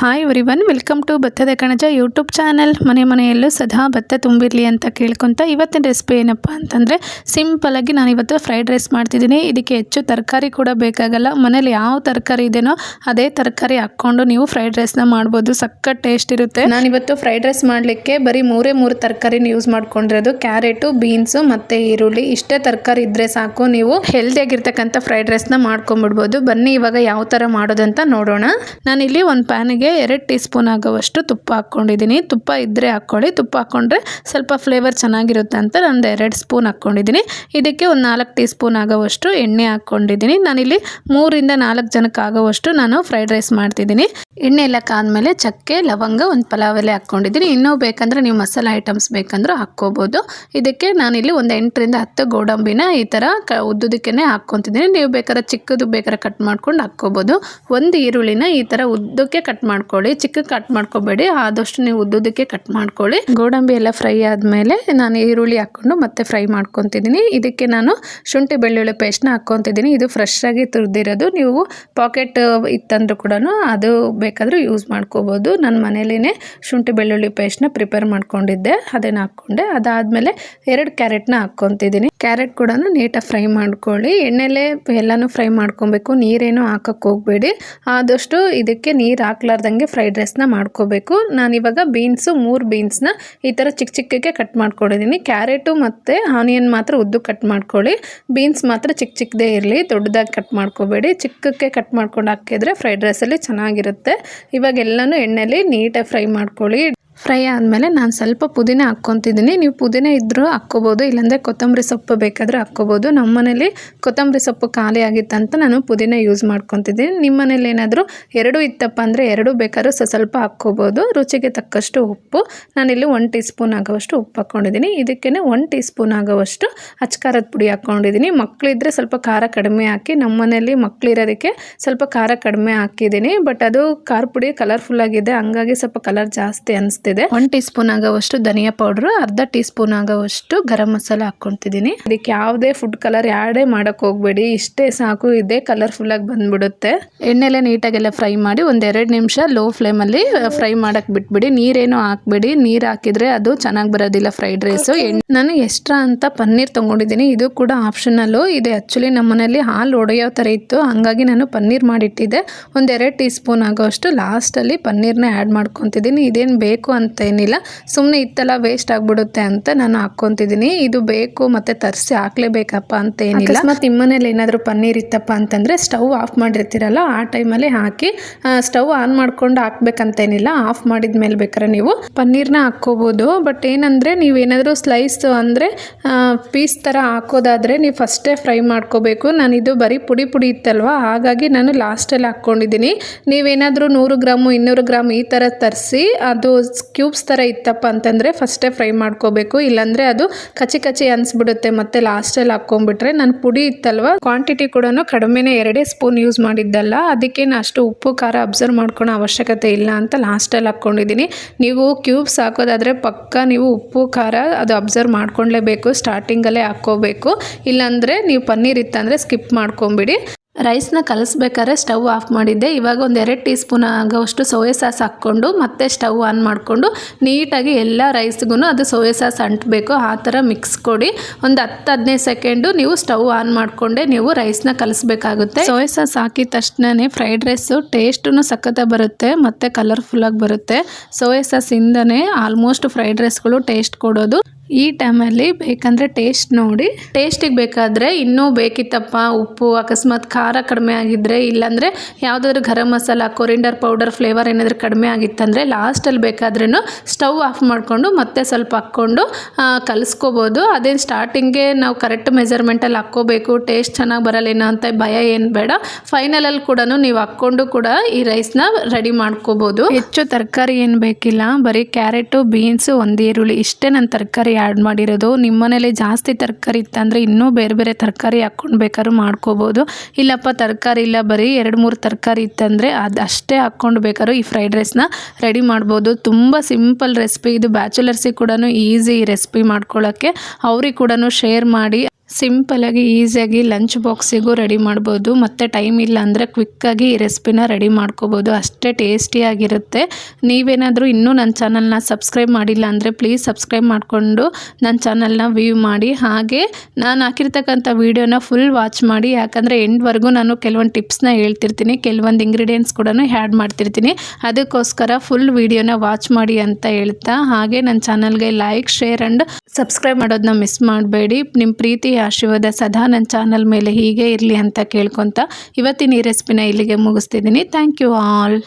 Hi everyone welcome to ಭತ್ತದ ಕಣಜ YouTube channel ಮನೆ ಮನೆಯಲ್ಲೂ ಸದಾ ಭತ್ತ ತುಂಬಿರಲಿ ಅಂತ ಕೇಳ್ಕೊತ ಇವತ್ತಿನ ರೆಸಿಪಿ ಏನಪ್ಪ ಅಂತಂದರೆ ಸಿಂಪಲಾಗಿ ನಾನು ಇವತ್ತು ಫ್ರೈಡ್ ರೈಸ್ ಮಾಡ್ತಿದ್ದೀನಿ. ಇದಕ್ಕೆ ಹೆಚ್ಚು ತರಕಾರಿ ಕೂಡ ಬೇಕಾಗಲ್ಲ. ಮನೇಲಿ ಯಾವ ತರಕಾರಿ ಇದೆಯೋ ಅದೇ ತರಕಾರಿ ಹಾಕ್ಕೊಂಡು ನೀವು ಫ್ರೈಡ್ ರೈಸ್ನ ಮಾಡ್ಬೋದು. ಸಖತ್ ಟೇಸ್ಟ್ ಇರುತ್ತೆ. ನಾನಿವತ್ತು ಫ್ರೈಡ್ ರೈಸ್ ಮಾಡಲಿಕ್ಕೆ ಬರೀ ಮೂರೇ ಮೂರು ತರಕಾರಿನ ಯೂಸ್ ಮಾಡ್ಕೊಂಡಿರೋದು. ಕ್ಯಾರೆಟು ಬೀನ್ಸು ಮತ್ತು ಈರುಳ್ಳಿ. ಇಷ್ಟೇ ತರಕಾರಿ ಇದ್ದರೆ ಸಾಕು. ನೀವು ಹೆಲ್ದಿಯಾಗಿರ್ತಕ್ಕಂಥ ಫ್ರೈಡ್ ರೈಸ್ನ ಮಾಡ್ಕೊಂಬಿಡ್ಬೋದು. ಬನ್ನಿ ಇವಾಗ ಯಾವ ಥರ ಮಾಡೋದಂತ ನೋಡೋಣ. ನಾನಿಲ್ಲಿ ಒಂದು ಪ್ಯಾನಿಗೆ ಎರಡು ಟೀ ಸ್ಪೂನ್ ಆಗೋವಷ್ಟು ತುಪ್ಪ ಹಾಕ್ಕೊಂಡಿದ್ದೀನಿ. ತುಪ್ಪ ಇದ್ದರೆ ಹಾಕ್ಕೊಳ್ಳಿ, ತುಪ್ಪ ಹಾಕ್ಕೊಂಡ್ರೆ ಸ್ವಲ್ಪ ಫ್ಲೇವರ್ ಚೆನ್ನಾಗಿರುತ್ತೆ ಅಂತ ನಾನು ಎರಡು ಸ್ಪೂನ್ ಹಾಕ್ಕೊಂಡಿದ್ದೀನಿ. ಇದಕ್ಕೆ ಒಂದು ನಾಲ್ಕು ಟೀ ಸ್ಪೂನ್ ಆಗೋವಷ್ಟು ಎಣ್ಣೆ ಹಾಕ್ಕೊಂಡಿದ್ದೀನಿ. ನಾನಿಲ್ಲಿ ಮೂರಿಂದ ನಾಲ್ಕು ಜನಕ್ಕೆ ಆಗೋವಷ್ಟು ನಾನು ಫ್ರೈಡ್ ರೈಸ್ ಮಾಡ್ತಿದ್ದೀನಿ. ಎಣ್ಣೆ ಎಲ್ಲ ಕಾದ್ಮೇಲೆ ಚಕ್ಕೆ, ಲವಂಗ, ಒಂದು ಪಲಾವ್ ಎಲೆ ಹಾಕ್ಕೊಂಡಿದ್ದೀನಿ. ಇನ್ನೂ ಬೇಕಂದ್ರೆ ನೀವು ಮಸಾಲೆ ಐಟಮ್ಸ್ ಬೇಕಂದ್ರೂ ಹಾಕ್ಕೋಬೋದು. ಇದಕ್ಕೆ ನಾನಿಲ್ಲಿ ಒಂದು ಎಂಟರಿಂದ ಹತ್ತು ಗೋಡಂಬಿನ ಈ ಥರ ಕ ಉದ್ದುದಕ್ಕೆ ಹಾಕ್ಕೊತಿದ್ದೀನಿ. ನೀವು ಬೇಕಾದ್ರೆ ಚಿಕ್ಕದು ಬೇಕಾದ್ರೆ ಕಟ್ ಮಾಡ್ಕೊಂಡು ಹಾಕ್ಕೋಬೋದು. ಒಂದು ಈರುಳ್ಳಿನ ಈ ಥರ ಉದ್ದಕ್ಕೆ ಕಟ್ ಮಾಡ್ಕೊಳ್ಳಿ. ಚಿಕ್ಕ ಕಟ್ ಮಾಡ್ಕೋಬೇಡಿ. ಆದಷ್ಟು ನೀವು ಉದ್ದುದಕ್ಕೆ ಕಟ್ ಮಾಡ್ಕೊಳ್ಳಿ. ಗೋಡಂಬಿ ಎಲ್ಲ ಫ್ರೈ ಆದಮೇಲೆ ನಾನು ಈರುಳ್ಳಿ ಹಾಕ್ಕೊಂಡು ಮತ್ತೆ ಫ್ರೈ ಮಾಡ್ಕೊತಿದ್ದೀನಿ. ಇದಕ್ಕೆ ನಾನು ಶುಂಠಿ ಬೆಳ್ಳುಳ್ಳಿ ಪೇಸ್ಟ್ನ ಹಾಕ್ಕೊತಿದ್ದೀನಿ. ಇದು ಫ್ರೆಶ್ ಆಗಿ ತುರಿದಿರೋದು. ನೀವು ಪಾಕೆಟ್ ಇತ್ತಂದ್ರೂ ಕೂಡ ಅದು ಬೇಕಾದರೂ ಯೂಸ್ ಮಾಡ್ಕೋಬೋದು. ನನ್ನ ಮನೇಲಿನೇ ಶುಂಠಿ ಬೆಳ್ಳುಳ್ಳಿ ಪೇಸ್ಟ್ನ ಪ್ರಿಪೇರ್ ಮಾಡ್ಕೊಂಡಿದ್ದೆ. ಅದನ್ನು ಹಾಕ್ಕೊಂಡೆ. ಅದಾದಮೇಲೆ ಎರಡು ಕ್ಯಾರೆಟ್ನ ಹಾಕ್ಕೊತಿದ್ದೀನಿ. ಕ್ಯಾರೆಟ್ ಕೂಡ ನೀಟಾಗಿ ಫ್ರೈ ಮಾಡ್ಕೊಳ್ಳಿ. ಎಣ್ಣೆಲೆ ಎಲ್ಲನೂ ಫ್ರೈ ಮಾಡ್ಕೊಬೇಕು. ನೀರೇನು ಹಾಕಕ್ಕೆ ಹೋಗಬೇಡಿ. ಆದಷ್ಟು ಇದಕ್ಕೆ ನೀರು ಹಾಕ್ಲಾರ್ದಂಗೆ ಫ್ರೈಡ್ ರೈಸ್ನ ಮಾಡ್ಕೋಬೇಕು. ನಾನಿವಾಗ ಬೀನ್ಸು ಮೂರು ಬೀನ್ಸ್ನ ಈ ಥರ ಚಿಕ್ಕ ಚಿಕ್ಕಕ್ಕೆ ಕಟ್ ಮಾಡ್ಕೊಂಡಿದ್ದೀನಿ ಕ್ಯಾರೆಟು ಮತ್ತು ಆನಿಯನ್ ಮಾತ್ರ ಉದ್ದು ಕಟ್ ಮಾಡ್ಕೊಳ್ಳಿ. ಬೀನ್ಸ್ ಮಾತ್ರ ಚಿಕ್ಕ ಚಿಕ್ಕದೇ ಇರಲಿ, ದೊಡ್ಡದಾಗಿ ಕಟ್ ಮಾಡ್ಕೋಬೇಡಿ. ಚಿಕ್ಕಕ್ಕೆ ಕಟ್ ಮಾಡ್ಕೊಂಡು ಹಾಕಿದ್ರೆ ಫ್ರೈಡ್ ರೈಸಲ್ಲಿ ಚೆನ್ನಾಗಿರುತ್ತೆ. ಇವಾಗ ಎಲ್ಲನೂ ಎಣ್ಣೆಲಿ ನೀಟಾಗಿ ಫ್ರೈ ಮಾಡ್ಕೊಳ್ಳಿ. ಫ್ರೈ ಆದಮೇಲೆ ನಾನು ಸ್ವಲ್ಪ ಪುದೀನ ಹಾಕ್ಕೊತಿದ್ದೀನಿ. ನೀವು ಪುದೀನ ಇದ್ದರೂ ಹಾಕ್ಕೋಬೋದು, ಇಲ್ಲಾಂದರೆ ಕೊತ್ತಂಬರಿ ಸೊಪ್ಪು ಬೇಕಾದರೂ ಹಾಕ್ಕೋಬೋದು. ನಮ್ಮ ಮನೇಲಿ ಕೊತ್ತಂಬರಿ ಸೊಪ್ಪು ಖಾಲಿ ಆಗಿತ್ತಂತ ನಾನು ಪುದೀನ ಯೂಸ್ ಮಾಡ್ಕೊತಿದ್ದೀನಿ. ನಿಮ್ಮ ಮನೇಲಿ ಏನಾದರೂ ಎರಡೂ ಇತ್ತಪ್ಪ ಅಂದರೆ ಎರಡೂ ಬೇಕಾದ್ರೂ ಸ್ವಲ್ಪ ಹಾಕ್ಕೋಬೋದು. ರುಚಿಗೆ ತಕ್ಕಷ್ಟು ಉಪ್ಪು. ನಾನಿಲ್ಲಿ ಒನ್ ಟೀ ಸ್ಪೂನ್ ಆಗೋವಷ್ಟು ಉಪ್ಪು ಹಾಕ್ಕೊಂಡಿದ್ದೀನಿ. ಇದಕ್ಕೇ ಒನ್ ಟೀ ಸ್ಪೂನ್ ಆಗೋವಷ್ಟು ಅಚ್ಕಾರದ ಪುಡಿ ಹಾಕ್ಕೊಂಡಿದ್ದೀನಿ. ಮಕ್ಕಳಿದ್ರೆ ಸ್ವಲ್ಪ ಖಾರ ಕಡಿಮೆ ಹಾಕಿ ನಮ್ಮ ಮನೇಲಿ ಮಕ್ಕಳಿರೋದಕ್ಕೆ ಸ್ವಲ್ಪ ಖಾರ ಕಡಿಮೆ ಹಾಕಿದ್ದೀನಿ. ಬಟ್ ಅದು ಖಾರ ಪುಡಿ ಕಲರ್ಫುಲ್ ಆಗಿದೆ. ಹಂಗಾಗಿ ಸ್ವಲ್ಪ ಕಲರ್ ಜಾಸ್ತಿ ಅನಿಸ್ತಿದೆ ಒನ್ ಟೀ ಸ್ಪೂನ್ ಆಗೋವಷ್ಟು ಧನಿಯಾ ಪೌಡರ್ ಅರ್ಧ ಟೀ ಸ್ಪೂನ್ ಆಗೋವಷ್ಟು ಗರಂ ಮಸಾಲ ಹಾಕೊಂತಿದೀನಿ ಇದಕ್ಕೆ ಯಾವುದೇ ಫುಡ್ ಕಲರ್ ಯಾಡೇ ಮಾಡಕ್ ಹೋಗ್ಬೇಡಿ. ಇಷ್ಟೇ ಸಾಕು ಇದೇ ಕಲರ್ಫುಲ್ ಆಗಿ ಬಂದ್ಬಿಡುತ್ತೆ. ಎಣ್ಣೆಲೆ ನೀಟಾಗೆಲ್ಲ ಫ್ರೈ ಮಾಡಿ ಒಂದೆರಡು ನಿಮಿಷ ಲೋ ಫ್ಲೇಮಲ್ಲಿ ಫ್ರೈ ಮಾಡಕ್ ಬಿಟ್ಬಿಡಿ. ನೀರೇನು ಹಾಕ್ಬೇಡಿ. ನೀರು ಹಾಕಿದ್ರೆ ಅದು ಚೆನ್ನಾಗಿ ಬರೋದಿಲ್ಲ ಫ್ರೈಡ್ ರೈಸು ನಾನು ಎಕ್ಸ್ಟ್ರಾ ಅಂತ ಪನ್ನೀರ್ ತೊಗೊಂಡಿದ್ದೀನಿ. ಇದು ಕೂಡ ಆಪ್ಷನಲ್ಲು ಇದು ಆ್ಯಕ್ಚುಲಿ ನಮ್ಮನೇಲಿ ಹಾಲು ಒಡೆಯೋ ಥರ ಇತ್ತು. ಹಾಗಾಗಿ ನಾನು ಪನ್ನೀರ್ ಮಾಡಿಟ್ಟಿದ್ದೆ. ಒಂದೆರಡು ಟೀ ಸ್ಪೂನ್ ಆಗೋಷ್ಟು ಲಾಸ್ಟಲ್ಲಿ ಪನ್ನೀರ್ನ ಆ್ಯಡ್ ಮಾಡ್ಕೊತಿದ್ದೀನಿ. ಇದೇನು ಬೇಕು ಅಂತ ಏನಿಲ್ಲ ಸುಮ್ಮನೆ ಇತ್ತಲ್ಲ ವೇಸ್ಟ್ ಆಗಿಬಿಡುತ್ತೆ ಅಂತ ನಾನು ಹಾಕ್ಕೊತಿದ್ದೀನಿ. ಇದು ಬೇಕು ಮತ್ತು ತರಿಸಿ ಹಾಕ್ಲೇಬೇಕಪ್ಪ ಅಂತ ಏನಿಲ್ಲ ಮತ್ತು ನಿಮ್ಮನೇಲಿ ಏನಾದರೂ ಪನ್ನೀರ್ ಇತ್ತಪ್ಪ ಅಂತಂದರೆ ಸ್ಟವ್ ಆಫ್ ಮಾಡಿರ್ತೀರಲ್ಲ, ಆ ಟೈಮಲ್ಲಿ ಹಾಕಿ ಸ್ಟವ್ ಆನ್ ಮಾಡ್ಕೊಂಡು ಹಾಕ್ಬೇಕಂತೇನಿಲ್ಲ. ಆಫ್ ಮಾಡಿದ ಮೇಲೆ ಬೇಕಾದ್ರೆ ನೀವು ಪನ್ನೀರ್ನ ಹಾಕ್ಕೋಬೋದು. ಬಟ್ ಏನಂದರೆ ನೀವೇನಾದರೂ ಸ್ಲೈಸ್ ಅಂದರೆ ಪೀಸ್ ಥರ ಹಾಕೋದಾದರೆ ನೀವು ಫಸ್ಟೇ ಫ್ರೈ ಮಾಡ್ಕೋಬೇಕು. ನಾನು ಇದು ಬರೀ ಪುಡಿ ಪುಡಿ ಇತ್ತಲ್ವಾ? ಹಾಗಾಗಿ ನಾನು ಲಾಸ್ಟಲ್ಲಿ ಹಾಕ್ಕೊಂಡಿದ್ದೀನಿ. ನೀವೇನಾದರೂ ನೂರು ಗ್ರಾಮು, ಇನ್ನೂರು ಗ್ರಾಮ್ ಈ ಥರ ತರಿಸಿ, ಅದು ಕ್ಯೂಬ್ಸ್ ಥರ ಇತ್ತಪ್ಪ ಅಂತಂದರೆ ಫಸ್ಟೇ ಫ್ರೈ ಮಾಡ್ಕೋಬೇಕು. ಇಲ್ಲಾಂದರೆ ಅದು ಕಚಿ ಕಚಿ ಅನಿಸ್ಬಿಡುತ್ತೆ ಮತ್ತು ಲಾಸ್ಟಲ್ಲಿ ಹಾಕ್ಕೊಂಬಿಟ್ರೆ ನಾನು ಪುಡಿ ಇತ್ತಲ್ವ? ಕ್ವಾಂಟಿಟಿ ಕೂಡ ಕಡಿಮೆನೇ ಎರಡೇ ಸ್ಪೂನ್ ಯೂಸ್ ಮಾಡಿದ್ದಲ್ಲ. ಅದಕ್ಕೇನು ಅಷ್ಟು ಉಪ್ಪು, ಖಾರ ಅಬ್ಸರ್ವ್ ಮಾಡ್ಕೊಳೋ ಅವಶ್ಯಕತೆ ಇಲ್ಲ ಅಂತ ಲಾಸ್ಟಲ್ಲಿ ಹಾಕ್ಕೊಂಡಿದ್ದೀನಿ. ನೀವು ಕ್ಯೂಬ್ಸ್ ಹಾಕೋದಾದರೆ ಪಕ್ಕ ನೀವು ಉಪ್ಪು, ಖಾರ ಅದು ಅಬ್ಸರ್ವ್ ಮಾಡ್ಕೊಳ್ಲೇಬೇಕು ಸ್ಟಾರ್ಟಿಂಗಲ್ಲೇ ಹಾಕ್ಕೋಬೇಕು. ಇಲ್ಲಾಂದರೆ ನೀವು ಪನ್ನೀರ್ ಇತ್ತಂದರೆ ಸ್ಕಿಪ್ ಮಾಡ್ಕೊಂಬಿಡಿ. ರೈಸ್ನ ಕಲಿಸ್ಬೇಕಾದ್ರೆ ಸ್ಟವ್ ಆಫ್ ಮಾಡಿದ್ದೆ. ಇವಾಗ ಒಂದು ಎರಡು ಟೀ ಸ್ಪೂನ್ ಆಗೋವಷ್ಟು ಸೋಯಾ ಸಾಸ್ ಹಾಕ್ಕೊಂಡು ಮತ್ತೆ ಸ್ಟವ್ ಆನ್ ಮಾಡಿಕೊಂಡು ನೀಟಾಗಿ ಎಲ್ಲ ರೈಸ್ಗೂ ಅದು ಸೋಯಾ ಸಾಸ್ ಅಂಟಬೇಕು. ಆ ಥರ ಮಿಕ್ಸ್ ಕೊಡಿ. ಒಂದು ಹತ್ತು ಹದಿನೈದು ಸೆಕೆಂಡು ನೀವು ಸ್ಟವ್ ಆನ್ ಮಾಡಿಕೊಂಡೆ ನೀವು ರೈಸ್ನ ಕಲಿಸ್ಬೇಕಾಗುತ್ತೆ. ಸೋಯಾ ಸಾಸ್ ಹಾಕಿದ ತಕ್ಷಣವೇ ಫ್ರೈಡ್ ರೈಸು ಟೇಸ್ಟೂ ಸಖತ್ತ ಬರುತ್ತೆ ಮತ್ತು ಕಲರ್ಫುಲ್ಲಾಗಿ ಬರುತ್ತೆ. ಸೋಯಾ ಸಾಸಿಂದನೇ ಆಲ್ಮೋಸ್ಟ್ ಫ್ರೈಡ್ ರೈಸ್ಗಳು ಟೇಸ್ಟ್ ಕೊಡೋದು. ಈ ಟೈಮಲ್ಲಿ ಬೇಕಂದರೆ ಟೇಸ್ಟ್ ನೋಡಿ. ಟೇಸ್ಟಿಗೆ ಬೇಕಾದರೆ ಇನ್ನೂ ಬೇಕಿತ್ತಪ್ಪ, ಉಪ್ಪು, ಅಕಸ್ಮಾತ್ ಖಾರ ಕಡಿಮೆ ಆಗಿದ್ದರೆ ಇಲ್ಲಾಂದರೆ ಯಾವುದಾದ್ರೂ garam masala coriander powder flavour ಏನಾದರೂ ಕಡಿಮೆ ಆಗಿತ್ತಂದರೆ ಲಾಸ್ಟಲ್ಲಿ ಬೇಕಾದ್ರೂ ಸ್ಟವ್ ಆಫ್ ಮಾಡಿಕೊಂಡು ಮತ್ತೆ ಸ್ವಲ್ಪ ಹಾಕ್ಕೊಂಡು ಕಲಿಸ್ಕೋಬೋದು. ಅದೇನು ಸ್ಟಾರ್ಟಿಂಗ್ಗೆ ನಾವು ಕರೆಕ್ಟ್ ಮೆಜರ್ಮೆಂಟಲ್ಲಿ ಹಾಕ್ಕೋಬೇಕು ಟೇಸ್ಟ್ ಚೆನ್ನಾಗಿ ಬರಲ್ಲೇನೋ ಅಂತ ಭಯ ಏನು ಬೇಡ. ಫೈನಲಲ್ಲಿ ಕೂಡ ನೀವು ಹಾಕ್ಕೊಂಡು ಕೂಡ ಈ ರೈಸ್ನ ರೆಡಿ ಮಾಡ್ಕೋಬೋದು. ಹೆಚ್ಚು ತರಕಾರಿ ಏನು ಬೇಕಿಲ್ಲ, ಬರೀ ಕ್ಯಾರೆಟು ಬೀನ್ಸು ಒಂದು ಈರುಳ್ಳಿ, ಇಷ್ಟೇ ನನ್ನ ತರಕಾರಿ ಆ್ಯಡ್ ಮಾಡಿರೋದು. ನಿಮ್ಮ ಮನೇಲಿ ಜಾಸ್ತಿ ತರಕಾರಿ ಇತ್ತಂದರೆ ಇನ್ನೂ ಬೇರೆ ಬೇರೆ ತರಕಾರಿ ಹಾಕ್ಕೊಂಡು ಬೇಕಾದ್ರೂ ಮಾಡ್ಕೋಬೋದು. ಇಲ್ಲಪ್ಪ, ತರಕಾರಿ ಇಲ್ಲ, ಬರೀ ಎರಡು ಮೂರು ತರಕಾರಿ ಇತ್ತಂದರೆ ಅದು ಅಷ್ಟೇ ಹಾಕ್ಕೊಂಡು ಬೇಕಾದ್ರೂ ಈ ಫ್ರೈಡ್ ರೈಸ್ನ ರೆಡಿ ಮಾಡ್ಬೋದು. ತುಂಬ ಸಿಂಪಲ್ ರೆಸಿಪಿ ಇದು ಬ್ಯಾಚುಲರ್ಸಿಗೆ ಕೂಡ ಈಸಿ ರೆಸಿಪಿ ಮಾಡ್ಕೊಳ್ಳೋಕ್ಕೆ ಅವ್ರಿಗೆ ಕೂಡ ಶೇರ್ ಮಾಡಿ. ಸಿಂಪಲಾಗಿ ಈಸಿಯಾಗಿ ಲಂಚ್ ಬಾಕ್ಸಿಗೂ ರೆಡಿ ಮಾಡ್ಬೋದು. ಮತ್ತು ಟೈಮ್ ಇಲ್ಲ ಅಂದರೆ ಕ್ವಿಕ್ಕಾಗಿ ಈ ರೆಸಿಪಿನ ರೆಡಿ ಮಾಡ್ಕೋಬೋದು. ಅಷ್ಟೇ ಟೇಸ್ಟಿಯಾಗಿರುತ್ತೆ ನೀವೇನಾದರೂ ಇನ್ನೂ ನನ್ನ ಚಾನಲ್ನ ಸಬ್ಸ್ಕ್ರೈಬ್ ಮಾಡಿಲ್ಲ ಅಂದರೆ ಪ್ಲೀಸ್ ಸಬ್ಸ್ಕ್ರೈಬ್ ಮಾಡಿಕೊಂಡು ನನ್ನ ಚಾನಲ್ನ ವ್ಯೂ ಮಾಡಿ. ಹಾಗೆ ನಾನು ಹಾಕಿರ್ತಕ್ಕಂಥ ವೀಡಿಯೋನ ಫುಲ್ ವಾಚ್ ಮಾಡಿ. ಯಾಕಂದರೆ ಎಂಡ್ವರೆಗೂ ನಾನು ಕೆಲವೊಂದು ಟಿಪ್ಸ್ನ ಹೇಳ್ತಿರ್ತೀನಿ. ಕೆಲವೊಂದು ಇಂಗ್ರೀಡಿಯೆಂಟ್ಸ್ ಕೂಡ ಆ್ಯಡ್ ಮಾಡ್ತಿರ್ತೀನಿ. ಅದಕ್ಕೋಸ್ಕರ ಫುಲ್ ವೀಡಿಯೋನ ವಾಚ್ ಮಾಡಿ ಅಂತ ಹೇಳ್ತಾ. ಹಾಗೆ ನನ್ನ ಚಾನಲ್ಗೆ ಲೈಕ್ ಶೇರ್ ಆ್ಯಂಡ್ ಸಬ್ಸ್ಕ್ರೈಬ್ ಮಾಡೋದನ್ನ ಮಿಸ್ ಮಾಡಬೇಡಿ. ನಿಮ್ಮ ಪ್ರೀತಿ ಆಶೀರ್ವಾದ ಸದಾ ನನ್ನ ಚಾನಲ್ ಮೇಲೆ ಹೀಗೆ ಇರಲಿ ಅಂತ ಕೇಳ್ಕೊತ ಇವತ್ತಿನ ಈ ರೆಸಿಪಿನ ಇಲ್ಲಿಗೆ ಮುಗಿಸ್ತಿದ್ದೀನಿ. Thank you all